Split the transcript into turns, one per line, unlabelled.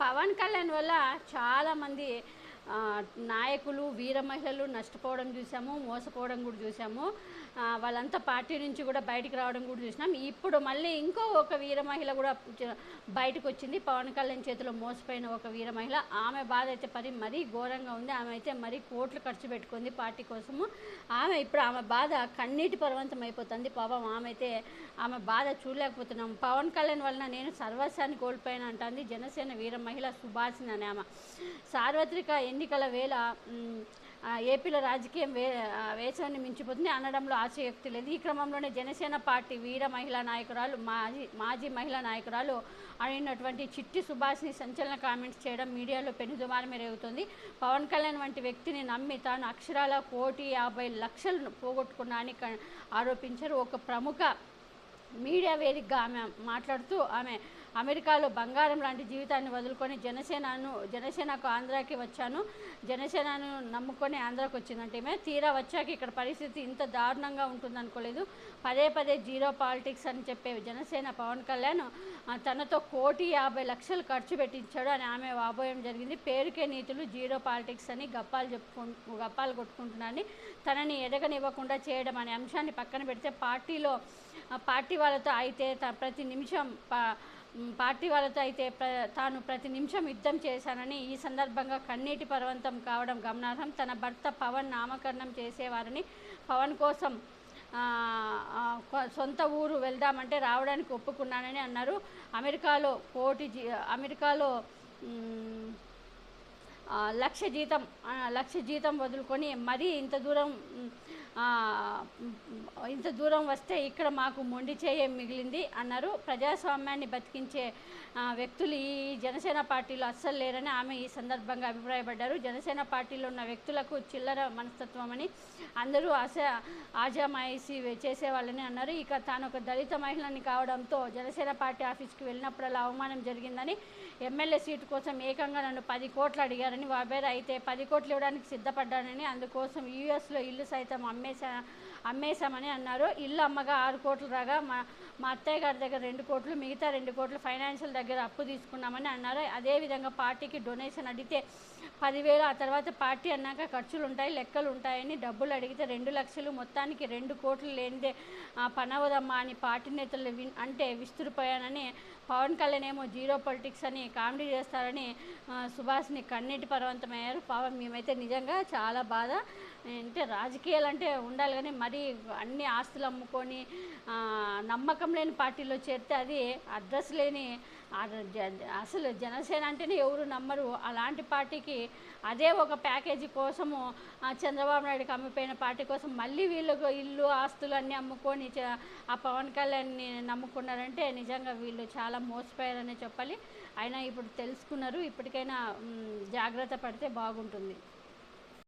పవన్ కళ్యాణ్ వల్ల చాలామంది నాయకులు వీర మహిళలు నష్టపోవడం చూసాము మోసపోవడం కూడా చూసాము. వాళ్ళంతా పార్టీ నుంచి కూడా బయటికి రావడం కూడా చూసినాం. ఇప్పుడు మళ్ళీ ఇంకో ఒక వీర మహిళ కూడా బయటకు వచ్చింది. పవన్ కళ్యాణ్ చేతిలో మోసపోయిన ఒక వీర మహిళ. ఆమె బాధ అయితే పరి మరీ ఘోరంగా ఉంది. ఆమె అయితే మరీ కోట్లు ఖర్చు పెట్టుకుంది పార్టీ కోసము. ఆమె ఇప్పుడు ఆమె బాధ కన్నీటి పర్వంతం అయిపోతుంది. పాపం ఆమె అయితే ఆమె బాధ చూడలేకపోతున్నాం. పవన్ కళ్యాణ్ వలన నేను సర్వస్వాన్ని కోల్పోయాను అంటుంది జనసేన వీర మహిళ సుభాషిణి అనే ఆమె. సార్వత్రిక ఎన్నికల వేళ ఏపీలో రాజకీయం వే వేసవిని మించిపోతుంది అనడంలో ఆశయోక్తి లేదు. ఈ క్రమంలోనే జనసేన పార్టీ వీర మహిళా నాయకురాలు మాజీ మాజీ మహిళా నాయకురాలు అయినటువంటి చిట్టి సుభాష్ని సంచలన కామెంట్స్ చేయడం మీడియాలో పెనుదుమారం రేగుతుంది పవన్ కళ్యాణ్ వంటి వ్యక్తిని నమ్మి తాను అక్షరాల కోటి యాభై లక్షలను పోగొట్టుకున్నా అని ఆరోపించారు. ఒక ప్రముఖ మీడియా వేదికగా ఆమె మాట్లాడుతూ ఆమె అమెరికాలో బంగారం లాంటి జీవితాన్ని వదులుకొని జనసేనను జనసేనకు ఆంధ్రాకి వచ్చాను. జనసేనను నమ్ముకొని ఆంధ్రాకి వచ్చిందంటే ఈమె తీరా వచ్చాక ఇక్కడ పరిస్థితి ఇంత దారుణంగా ఉంటుందనుకోలేదు. పదే పదే జీరో పాలిటిక్స్ అని చెప్పే జనసేన పవన్ కళ్యాణ్ తనతో కోటి యాభై లక్షలు ఖర్చు పెట్టించాడు అని ఆమె వాబోయం జరిగింది. పేరుకే నీతులు జీరో పాలిటిక్స్ అని గప్పాలు చెప్పుకు గప్పాలు కొట్టుకుంటున్నారని తనని ఎదగనివ్వకుండా చేయడం అనే అంశాన్ని పక్కన పెడితే పార్టీలో పార్టీ వాళ్ళతో అయితే ప్రతి నిమిషం పా పార్టీ వాళ్ళతో అయితే ప్ర తాను ప్రతి నిమిషం యుద్ధం చేశానని ఈ సందర్భంగా కన్నీటి పర్వంతం కావడం గమనార్హం. తన భర్త పవన్ నామకరణం చేసేవారని పవన్ కోసం సొంత ఊరు వెళ్దామంటే రావడానికి ఒప్పుకున్నానని అన్నారు. అమెరికాలో కోటి జీ అమెరికాలో లక్ష జీతం లక్ష జీతం వదులుకొని మరీ ఇంత దూరం ఇంత దూరం వస్తే ఇక్కడ మాకు మొండి చేయ మిగిలింది అన్నారు. ప్రజాస్వామ్యాన్ని బతికించే వ్యక్తులు ఈ జనసేన పార్టీలో అస్సలు లేరని ఆమె ఈ సందర్భంగా అభిప్రాయపడ్డారు. జనసేన పార్టీలో ఉన్న వ్యక్తులకు చిల్లర మనస్తత్వం అని అందరూ ఆశ ఆజామాయిసి చేసేవాళ్ళని అన్నారు. ఇక తాను ఒక దళిత మహిళని కావడంతో జనసేన పార్టీ ఆఫీస్కి వెళ్ళినప్పుడల్లా అవమానం జరిగిందని ఎమ్మెల్యే సీటు కోసం ఏకంగా నన్ను పది కోట్లు అడిగారని వాబేర్ అయితే పది కోట్లు ఇవ్వడానికి సిద్ధపడ్డానని అందుకోసం యూఎస్లో ఇల్లు సైతం అమ్మేశా అమ్మేశామని అన్నారు. ఇల్లు అమ్మగా ఆరు కోట్లు రాగా మా మా అత్తయ్య గారి దగ్గర రెండు కోట్లు మిగతా రెండు కోట్లు ఫైనాన్షియల్ దగ్గర అప్పు తీసుకున్నామని అన్నారు. అదేవిధంగా పార్టీకి డొనేషన్ అడిగితే పదివేలు ఆ తర్వాత పార్టీ అన్నాక ఖర్చులు ఉంటాయి లెక్కలు ఉంటాయని డబ్బులు అడిగితే రెండు లక్షలు మొత్తానికి రెండు కోట్లు లేనిదే పనవదమ్మా అని పార్టీ నేతలు విన్ అంటే విస్తురిపోయానని పవన్ కళ్యాణ్ ఏమో జీరో పొలిటిక్స్ అని కామెడీ చేస్తారని సుభాష్ని కన్నీటి పర్వంతమయ్యారు పాపం మేమైతే నిజంగా చాలా బాధ. అంటే రాజకీయాలు అంటే ఉండాలి కానీ మరీ అన్ని ఆస్తులు అమ్ముకొని ఆ, నమ్మకం లేని పార్టీలో చేరితే అది అడ్రస్ లేని జ- అసలు జనసేన అంటేనే ఎవరు నమ్మరు. అలాంటి పార్టీకి అదే ఒక ప్యాకేజీ కోసము చంద్రబాబు నాయుడుకి అమ్మిపోయిన పార్టీ కోసం మళ్ళీ వీళ్ళకు ఇల్లు ఆస్తులు అన్నీ అమ్ముకొని ఆ పవన్ కళ్యాణ్ని నమ్ముకున్నారంటే నిజంగా వీళ్ళు చాలా మోసపోయారనే చెప్పాలి. అయినా ఇప్పుడు తెలుసుకున్నారు. ఇప్పటికైనా జాగ్రత్త పడితే బాగుంటుంది.